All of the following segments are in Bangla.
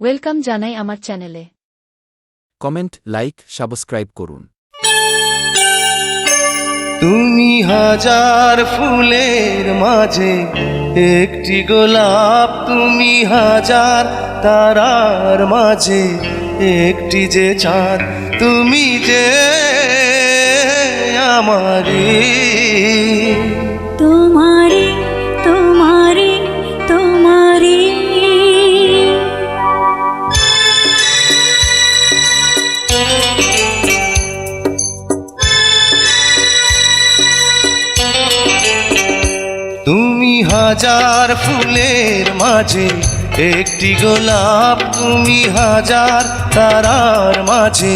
ওয়েলকাম জানাই আমার চ্যানেলে কমেন্ট লাইক সাবস্ক্রাইব করুন। তুমি হাজার ফুলের মাঝে একটি গোলাপ তুমি হাজার তারার মাঝে একটি যে চাঁদ তুমি যে আমারি তুমি হাজার ফুলের মাঝে একটি গোলাপ তুমি হাজার তারার মাঝে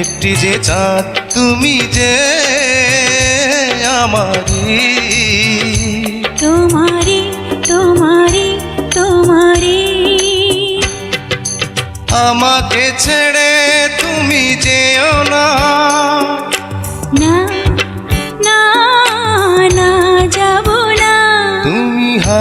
একটি যে চাঁদ তুমি যে আমারি। তোমারে তোমারে তোমারে। আমাকে ছেড়ে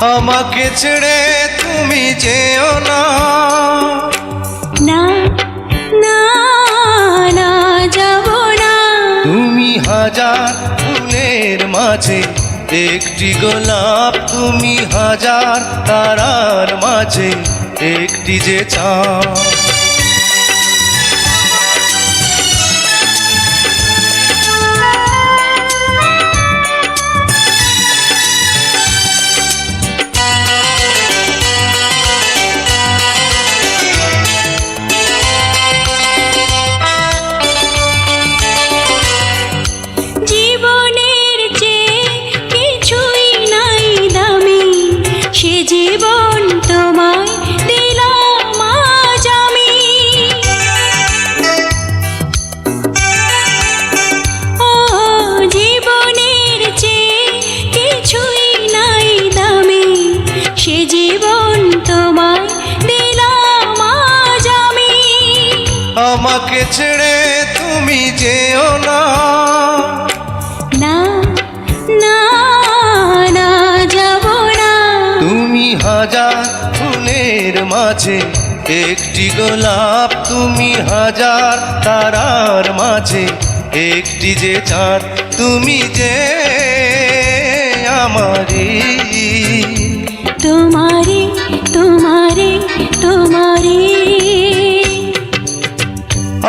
আমাকে ছেড়ে তুমি যেও না। না না না যাব না। তুমি হাজার ফুলের মাঝে একটি গোলাপ তুমি হাজার তারার মাঝে একটি যে চাঁদ। আমাকে ছেড়ে তুমি যেও না। না না না যাব না। তুমি হাজার ফুলের মাঝে একটি গোলাপ তুমি হাজার তারার মাঝে একটি যে চাঁদ তুমি যে আমারি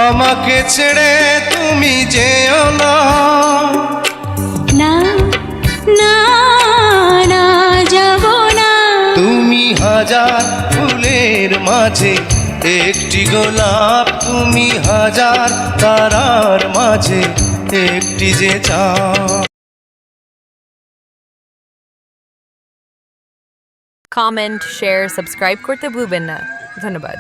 আমাকে ছেড়ে তুমি যেও না। না না না যাব না। তুমি হাজার ফুলের মাঝে একটি গোলাপ তুমি হাজার তারার মাঝে একটি যে চাঁদ। কমেন্ট শেয়ার সাবস্ক্রাইব করতে ভুলবেন না। ধন্যবাদ।